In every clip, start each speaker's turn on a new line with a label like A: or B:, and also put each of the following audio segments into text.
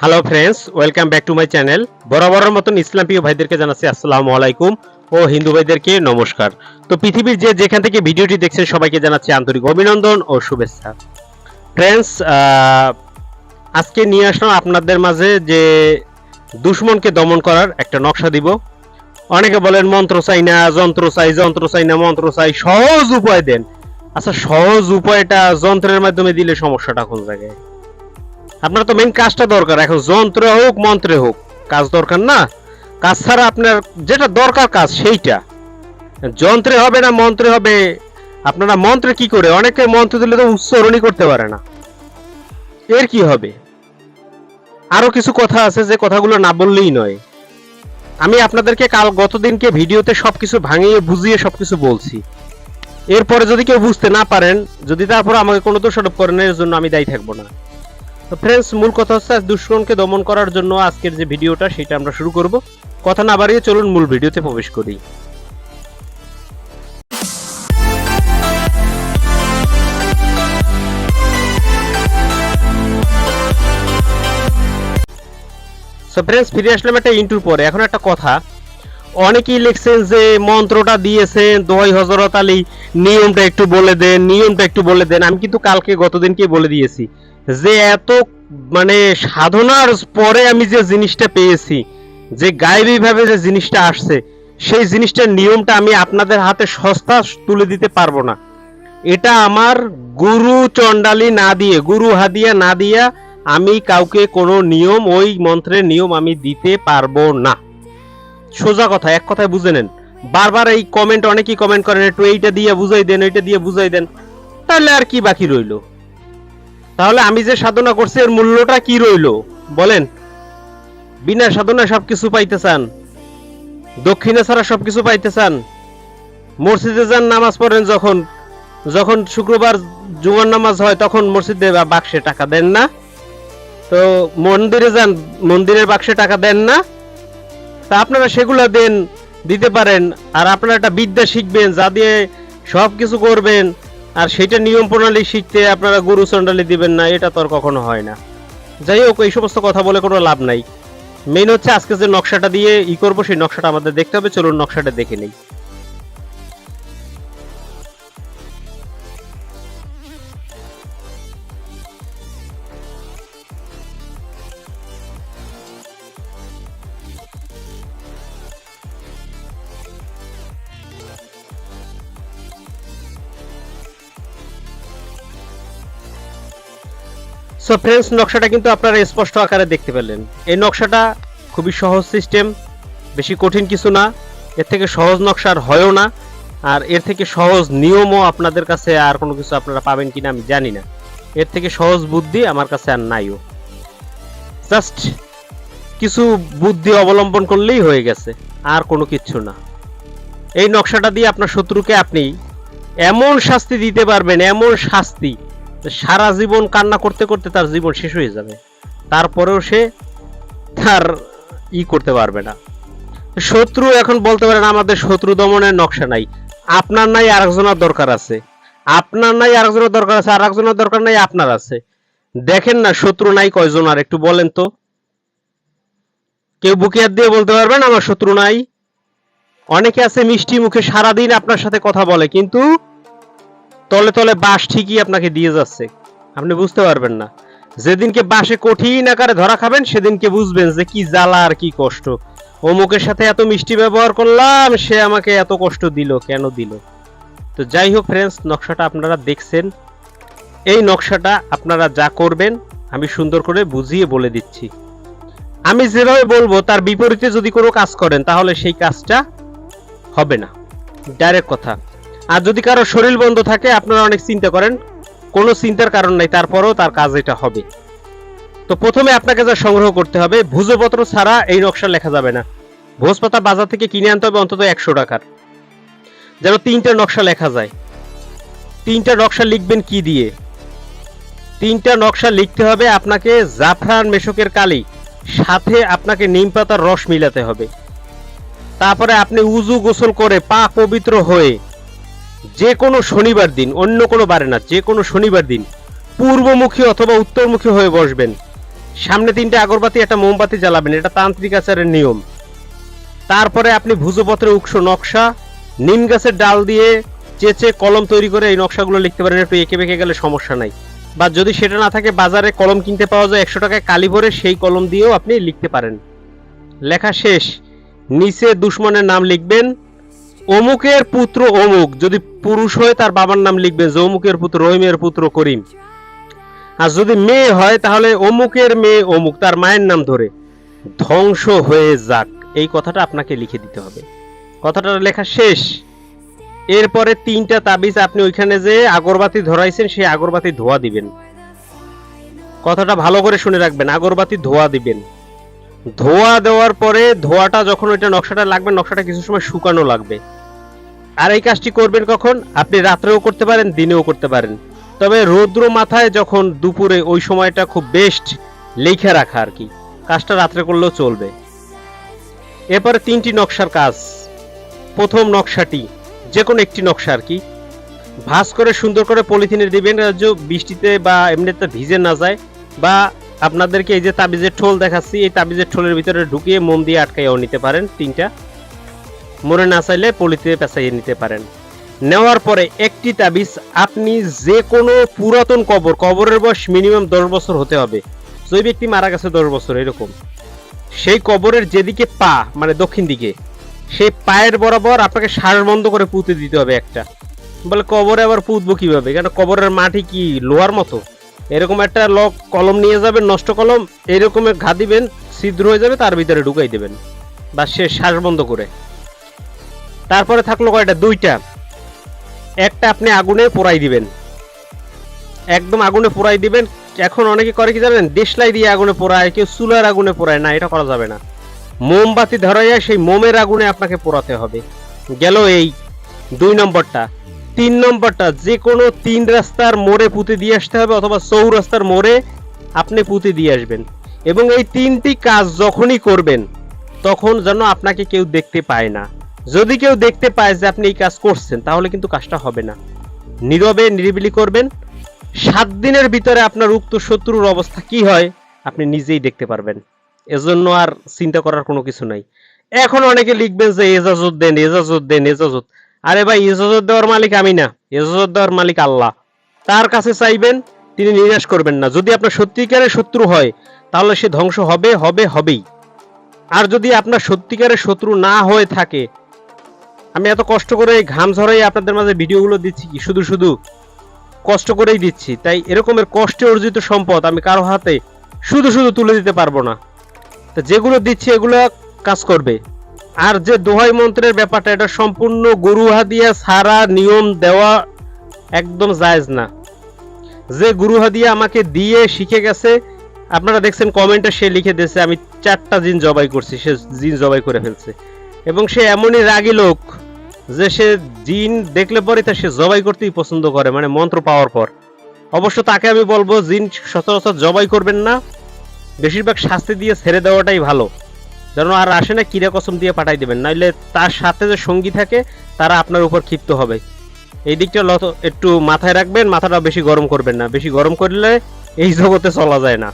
A: Hello friends welcome back to my channel বরাবরের মতন ইসলাম প্রিয় ভাইদেরকে জানাচ্ছি আসসালামু আলাইকুম ও হিন্দু ভাইদেরকে নমস্কার। তো পৃথিবীর যে যেখান থেকে ভিডিওটি দেখছেন সবাইকে জানাচ্ছি আন্তরিক অভিনন্দন ও শুভেচ্ছা। ফ্রেন্ডস আজকে নিয়ে আসলাম আপনাদের মাঝে যে দুশ্মনকে দমন করার একটা নকশা দিব। অনেকে বলেন মন্ত্র চাই না, যন্ত্র চাই যন্ত্র চাই না, মন্ত্র চাই, সহজ উপায় দেন। আচ্ছা সহজ উপায়টা যন্ত্রের মাধ্যমে দিলে সমস্যাটা কোন জায়গায়? আপনার তো মেইন কাজটা দরকার। এখন যন্ত্রে হোক, মন্ত্রে হোক, কাজ দরকার না। কাজ ছাড়া আপনার যেটা দরকার কাজ সেইটা। যন্ত্রে হবে না, মন্ত্রে হবে। আপনারা মন্ত্রে কি করে? অনেকে মন্ত্র দিলে তো উচ্চারণই করতে পারে না। এর কি হবে? আরও কিছু কথা আছে যে কথাগুলো না বললেই নয়। আমি আপনাদেরকে কাল গতদিনকে ভিডিওতে সবকিছু ভাঙিয়ে, বুঝিয়ে সবকিছু বলছি। এরপরে যদি কেউ বুঝতে না পারেন, যদি তারপর আমাকে কোনো দোষারোপ করেন, এর জন্য আমি দায়ী থাকব না। ফ্রেন্ডস মূল কথা হচ্ছে আজ দুশ্মনকে দমন করার জন্য আজকের যে ভিডিওটা, সেটা আমরা শুরু করব। কথা না বাড়িয়ে চলুন মূল ভিডিওতে প্রবেশ করি। সো ফ্রেন্ডস ফিরে আসলাম একটা ইন্টুর পরে। এখন একটা কথা। অনেকেই লিখছেন যে মন্ত্রটা দিয়েছেন, দোহাই হজরত আলী, নিয়মটা একটু বলে দেন, নিয়মটা একটু বলে দেন। আমি কিন্তু কালকে গতদিনকে বলে দিয়েছি যে এত মানে সাধনার পরে আমি যে জিনিসটা পেয়েছি, যে গায়েবী ভাবে যে জিনিসটা আসছে, সেই জিনিসটার নিয়মটা আমি আপনাদের হাতে সস্তা তুলে দিতে পারব না। এটা আমার গুরু চণ্ডালি না দিয়ে, গুরু হাদিয়া না দিয়া আমি কাউকে কোনো নিয়ম, ওই মন্ত্রের নিয়ম আমি দিতে পারব না। সোজা কথা, এক কথায় বুঝে নেন। বারবার এই কমেন্ট অনেকেই কমেন্ট করেন, একটু এইটা দিয়ে বুঝাই দেন এইটা দিয়ে বুঝাই দেন, তাহলে আর কি বাকি রইল? তাহলে আমি যে সাধনা করছি, এর মূল্যটা কি রইল? বলেন। বিনা সাধনা সবকিছু পাইতে চান, দক্ষিণে ছাড়া সবকিছু পাইতে চান, মসজিদে যান, নামাজ পড়েন যখন যখন শুক্রবার জুমার নামাজ হয়, তখন মসজিদে বা বাক্সে টাকা দেন না। তো মন্দিরে যান, মন্দিরের বাক্সে টাকা দেন না। তা আপনারা সেগুলো দেন, দিতে পারেন, আর আপনারা একটা বিদ্যা শিখবেন, যা দিয়ে সব কিছু করবেন, আর সেটা নিয়ম প্রণালী শিখতে আপনারা গুরু চণ্ডালি দিবেন না, এটা তো আর কখনো হয় না। যাই হোক, এই সমস্ত কথা বলে কোনো লাভ নাই। মেইন হচ্ছে আজকে যে নকশাটা দিয়ে ই করব, সেই নকশাটা আমাদের দেখতে হবে, চলুন নকশাটা দেখে নেই। সো ফ্রেন্ডস নকশাটা কিন্তু আপনারা স্পষ্ট আকারে দেখতে পেলেন। এই নকশাটা খুবই সহজ সিস্টেম বেশি কঠিন কিছু না। এর থেকে সহজ নকশা আর হয়ও না, আর এর থেকে সহজ নিয়মও আপনাদের কাছে আর কোনো কিছু আপনারা পাবেন কিনা আমি জানি না। এর থেকে সহজ বুদ্ধি আমার কাছে আর নাইও। জাস্ট কিছু বুদ্ধি অবলম্বন করলেই হয়ে গেছে, আর কোনো কিচ্ছু না। এই নকশাটা দিয়ে আপনার শত্রুকে আপনি এমন শাস্তি দিতে পারবেন, এমন শাস্তি সারা জীবন কান্না করতে করতে তার জীবন শেষ হয়ে যাবে। তারপরেও সে তার ই করতে পারবে না। শত্রু এখন বলতে পারেন আমাদের শত্রু দমনের নকশা নাই। আপনার নাই আরেকজনের দরকার আছে। আপনার নাই আরেকজনের দরকার আছে, আরেকজনের দরকার নাই আপনার আছে। দেখেন না শত্রু নাই কয়জন, আর একটু বলেন তো। কেউ বুকে দিয়ে বলতে পারবেন আমার শত্রু নাই? অনেকে আছে মিষ্টি মুখে সারাদিন আপনার সাথে কথা বলে, কিন্তু তলে তলে বাস ঠিকই আপনাকে দিয়ে যাচ্ছে। আপনি বুঝতে পারবেন না। যেদিনকে বাসে কঠিন আকারে ধরা খাবেন, সেদিনকে বুঝবেন যে কি জ্বালা আর কি কষ্ট। অমুকের সাথে এত মিষ্টি ব্যবহার করলাম, সে আমাকে এত কষ্ট দিল, কেন দিল? তো যাই হোক ফ্রেন্ডস নকশাটা আপনারা দেখছেন। এই নকশাটা আপনারা যা করবেন, আমি সুন্দর করে বুঝিয়ে বলে দিচ্ছি। আমি যেভাবে বলব, তার বিপরীতে যদি কোনো কাজ করেন, তাহলে সেই কাজটা হবে না। ডাইরেক্ট কথা। আর যদি কারও শরীর বন্ধ থাকে, আপনারা অনেক চিন্তা করেন। কোনো চিন্তার কারণ নাই, তারপরেও তার কাজ এটা হবে। তো প্রথমে আপনাকে যা সংগ্রহ করতে হবে, ভুজপত্র ছাড়া এই নকশা লেখা যাবে না। ভোজপাতা বাজার থেকে কিনে আনতে হবে অন্তত একশো টাকার। যেন তিনটা নকশা লেখা যায়। তিনটা নকশা লিখবেন কি দিয়ে? তিনটা নকশা লিখতে হবে আপনাকে জাফরান মেশকের কালি, সাথে আপনাকে নিম পাতার রস মিলাতে হবে। তারপরে আপনি উজু গোসল করে পা পবিত্র হয়ে যে কোনো শনিবার দিন, অন্য কোনো বারে না, যে কোনো শনিবার দিন পূর্বমুখী অথবা উত্তরমুখী হয়ে বসবেন। সামনে তিনটে আগরবাতি, একটা মোমবাতি জ্বালাবেন, এটা তান্ত্রিক আচারের নিয়ম। তারপরে আপনি ভুজপত্রে উৎস নকশা, নিম গাছের ডাল দিয়ে চেচে কলম তৈরি করে এই নকশাগুলো লিখতে পারেন, একটু এঁকে বেঁকে গেলে সমস্যা নাই। বা যদি সেটা না থাকে, বাজারে কলম কিনতে পাওয়া যায় একশো টাকায় কালি ভরে সেই কলম দিয়েও আপনি লিখতে পারেন। লেখা শেষ। নিচে দুশ্মনের নাম লিখবেন অমুকের পুত্র অমুক, যদি পুরুষ হয়ে তার বাবার নাম লিখবেন যে অমুকের পুত্র, রহিমের পুত্র করিম। আর যদি মেয়ে হয় তাহলে অমুকের মেয়ে অমুক, তার মায়ের নাম ধরে। ধ্বংস হয়ে যাক, এই কথাটা আপনাকে লিখে দিতে হবে। কথাটা লেখা শেষ। এরপরে তিনটা তাবিজ আপনি ওইখানে যে আগরবাতি ধরাইছেন, সেই আগরবাতি ধোয়া দিবেন। কথাটা ভালো করে শুনে রাখবেন, আগরবাতি ধোয়া দিবেন। ধোয়া দেওয়ার পরে ধোয়াটা যখন ওইটা নকশাটা লাগবে, নকশাটা কিছু সময় শুকানো লাগবে। আর এই কাজটি করবেন কখন? আপনি রাত্রেও করতে পারেন, দিনেও করতে পারেন। তবে রৌদ্র মাথায় যখন দুপুরে ওই সময়টা খুব বেস্ট লেখা রাখা আর কি। কাজটা রাত্রে করলেও চলবে। এরপরে তিনটি নকশার কাজ। প্রথম নকশাটি যে কোনো একটি নকশা আর কি। ভাঁজ করে সুন্দর করে পলিথিনে দিবেন বৃষ্টিতে বা এমনিতে ভিজে না যায়, বা আপনাদেরকে এই যে তাবিজের ঠোল দেখাচ্ছি, এই তাবিজের ঠোলের ভিতরে ঢুকিয়ে মোম দিয়ে আটকাইয়াও নিতে পারেন তিনটা। মনে না চাইলে পলিথিনে পেঁচাইয়ে নিতে পারেন। নেওয়ার পরে একটি তাবিজ আপনি যে কোনো পুরাতন কবর, কবরের বয়স মিনিমাম দশ বছর হতে হবে। যে ব্যক্তি মারা গেছে দশ বছর, এরকম। সেই কবরের যেদিকে পা মানে দক্ষিণ দিকে, সেই পায়ের বরাবর আপনাকে শ্বাস বন্ধ করে পুঁতে দিতে হবে একটা। বলে, কবরে আবার পুঁতবো কীভাবে? কেন, কবরের মাটি কি লোহার মতো? এরকম একটা লক, কলম নিয়ে যাবেন, নষ্ট কলম এরকমের ঘা দিবেন, ছিদ্র হয়ে যাবে, তার ভিতরে ঢুকাই দেবেন। বা সে শ্বাস বন্ধ করে। তারপরে থাকল কয়টা? দুইটা। একটা আপনি আগুনে পোড়াই দিবেন। একদম আগুনে পোড়াই দিবেন। এখন অনেকে করে কি জানেন? দেশলাই দিয়ে আগুনে পোড়ায়, কেউ চুলার আগুনে পোড়ায়। না, এটা করা যাবে না। মোমবাতি ধরাইয়া সেই মোমের আগুনে আপনাকে পোড়াতে হবে। গেল এই দুই নম্বরটা। তিন নম্বরটা যে কোনো তিন রাস্তার মোড়ে পুঁতে দিয়ে আসতে হবে অথবা চৌরাস্তার মোড়ে আপনি পুঁতে দিয়ে আসবেন। এবং এই তিনটি কাজ যখনই করবেন, তখন যেন আপনাকে কেউ দেখতে পায় না। যদি কেউ দেখতে পায় যে আপনি এই কাজ করছেন, তাহলে কিন্তু কাজটা হবে না। নীরবে নিরিবিলি করবেন। সাত দিনের ভিতরে আপনার উক্ত শত্রুর অবস্থা কি হয়, আপনি নিজেই দেখতে পারবেন। এজন্য আর চিন্তা করার কোনো কিছু নাই। এখন অনেকে লিখবেন যে এজাজত দেন এজাজত দেন এজাজত আরে ভাই এজাজত দেওয়ার মালিক আমি না। এজাজত দেওয়ার মালিক আল্লাহ। তার কাছে চাইবেন, তিনি নিরাশ করবেন না। যদি আপনার সত্যিকারের শত্রু হয়, তাহলে সে ধ্বংস হবে হবে, হবেই। আর যদি আপনার সত্যিকারের শত্রু না হয়ে থাকে আমি এত কষ্ট করে এই ঘাম ঝরাই আপনাদের মাঝে ভিডিওগুলো দিচ্ছি কি? শুধু শুধু কষ্ট করেই দিচ্ছি। তাই এরকমের কষ্টে অর্জিত সম্পদ আমি কারও হাতে শুধু শুধু তুলে দিতে পারব না। তো যেগুলো দিচ্ছি এগুলো কাজ করবে। আর যে দোহাই মন্ত্রের ব্যাপারটা, এটা সম্পূর্ণ গরু হাদিয়া সারা নিয়ম দেওয়া একদম জায়েজ না। যে গুরু হাদিয়া আমাকে দিয়ে শিখে গেছে, আপনারা দেখছেন কমেন্টে সে লিখে দিয়েছে, আমি চারটা জিন জবাই করছি, সে জিন জবাই করে ফেলছে। এবং সে এমনই রাগী লোক যে সে জিন দেখলে পরে তা সে জবাই করতেই পছন্দ করে মানে মন্ত্র পাওয়ার পর। অবশ্য তাকে আমি বলব, জিন সচরাচর জবাই করবেন না। বেশিরভাগ শাস্তি দিয়ে ছেড়ে দেওয়াটাই ভালো। যেন আর আসে না কিরা কসম দিয়ে পাঠাই দেবেন, নাইলে তার সাথে যে সঙ্গী থাকে, তারা আপনার উপর ক্ষিপ্ত হবে। এই দিকটা লত, একটু মাথায় রাখবেন, মাথাটা বেশি গরম করবেন না। বেশি গরম করলে এই জগতে চলা যায় না।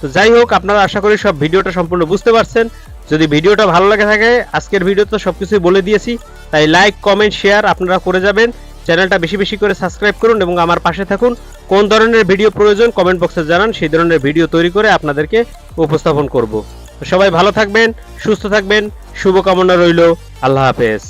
A: তো যাই হোক, আপনারা আশা করি সব ভিডিওটা সম্পূর্ণ বুঝতে পারছেন। যদি ভিডিওটা ভালো লাগে থাকে, আজকের ভিডিও তো সব কিছুই বলে দিয়েছি। তাই লাইক কমেন্ট শেয়ার আপনারা করে যাবেন। চ্যানেলটা বেশি বেশি করে সাবস্ক্রাইব করুন এবং আমার পাশে থাকুন। কোন ধরনের ভিডিও প্রয়োজন কমেন্ট বক্সে জানান, সেই ধরনের ভিডিও তৈরি করে আপনাদেরকে উপস্থাপন করব। সবাই ভালো থাকবেন, সুস্থ থাকবেন, শুভকামনা রইল, আল্লাহ হাফেজ।